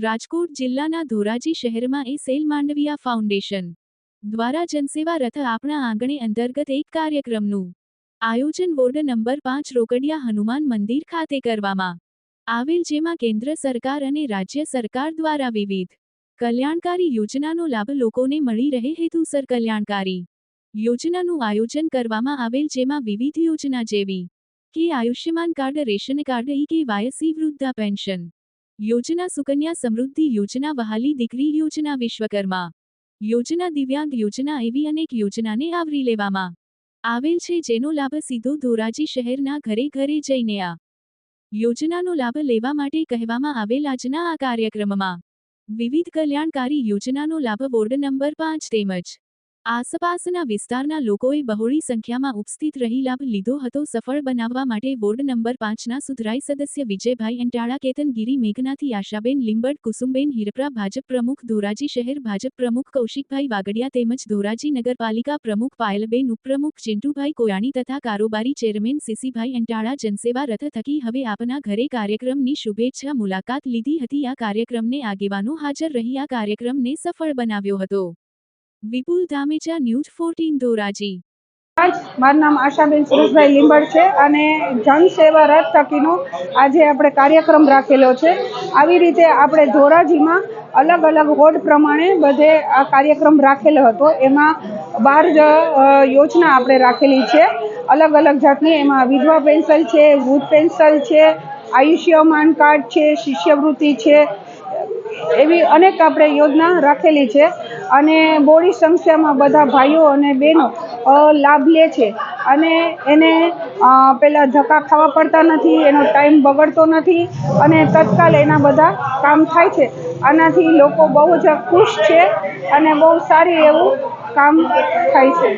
રાજકોટ જિલ્લાના ધોરાજી શહેરમાં એ cell Mandaviya foundation દ્વારા જનસેવા રથ આપણા આંગણે અંતર્ગત એક કાર્યક્રમનું આયોજન વોર્ડ નંબર પાંચ રોકડિયા હનુમાન મંદિર ખાતે કરવામાં આવેલ, જેમાં કેન્દ્ર સરકાર અને રાજ્ય સરકાર દ્વારા વિવિધ કલ્યાણકારી યોજનાનો લાભ લોકોને મળી રહે હેતુસર કલ્યાણકારી યોજનાનું આયોજન કરવામાં આવેલ, જેમાં વિવિધ યોજના જેવી કે Ayushman card, ration card, E K Y C વૃદ્ધા pension યોજના સુકન્યા સમૃદ્ધિ યોજના વહાલી દીકરી યોજના વિશ્વકર્મા. યોજના દિવ્યાંગ યોજના એવી અનેક યોજનાને આવરી લેવામાં આવેલ છે જેનો લાભ સીધો ધોરાજી શહેરના ઘરે ઘરે જઈને આ યોજનાનો લાભ લેવા માટે કહેવામાં આવેલ આજના આ કાર્યક્રમમાં વિવિધ કલ્યાણકારી યોજનાનો લાભ વોર્ડ નંબર પાંચ તેમજ આસપાસના વિસ્તારના લોકોએ બહોળી સંખ્યામાં ઉપસ્થિત રહી લાભ લીધો હતો. સફળ બનાવવા માટે વોર્ડ નંબર પાંચના સુધરાઈ સદસ્ય વિજયભાઈ અંટાળા, કેતનગીરી મેઘનાથી આશાબેન લીંબડ, કુસુમબેન હિરપરા, ભાજપ પ્રમુખ ધોરાજી શહેર, ભાજપ પ્રમુખ કૌશિકભાઈ વાગડિયા તેમજ ધોરાજી નગરપાલિકા પ્રમુખ પાયલબેન, ઉપપ્રમુખ ચિંટુભાઈ કોયાણી તથા કારોબારી ચેરમેન સીસીભાઈ અંટાળા જનસેવા રથ થકી હવે આપના ઘરે કાર્યક્રમની શુભેચ્છા મુલાકાત લીધી હતી. આ કાર્યક્રમને આગેવાનો હાજર રહી. આ કાર્યક્રમને સફળ બનાવ્યો હતો. Vipul Dhamecha, news fourteen, Dhoraji. મારું નામ આશાબેન સુરેશભાઈ લીંબડ છે અને જનસેવા રથ થકીનો આજે આપણે કાર્યક્રમ રાખેલો છે. આવી રીતે આપણે ધોરાજીમાં અલગ અલગ વોર્ડ પ્રમાણે બધે આ કાર્યક્રમ રાખેલો હતો. એમાં બાર યોજના આપણે રાખેલી છે. અલગ અલગ જાતની એમાં વિધવા પેન્સલ છે, વૃદ્ધ પેન્સિલ છે, આયુષ્યમાન કાર્ડ છે, શિષ્યવૃત્તિ છે, એવી અનેક આપણે યોજના રાખેલી છે. અને બોડી સંખ્યામાં બધા ભાઈઓ અને બહેનો લાભ લે છે. અને એને પેલા ધક્કા ખાવા પડતા નથી, એનો ટાઈમ બગડતો નથી અને તત્કાલ એના બધા કામ થાય છે. આનાથી લોકો બહુ જ ખુશ છે અને બહુ સારી એવું કામ થાય છે.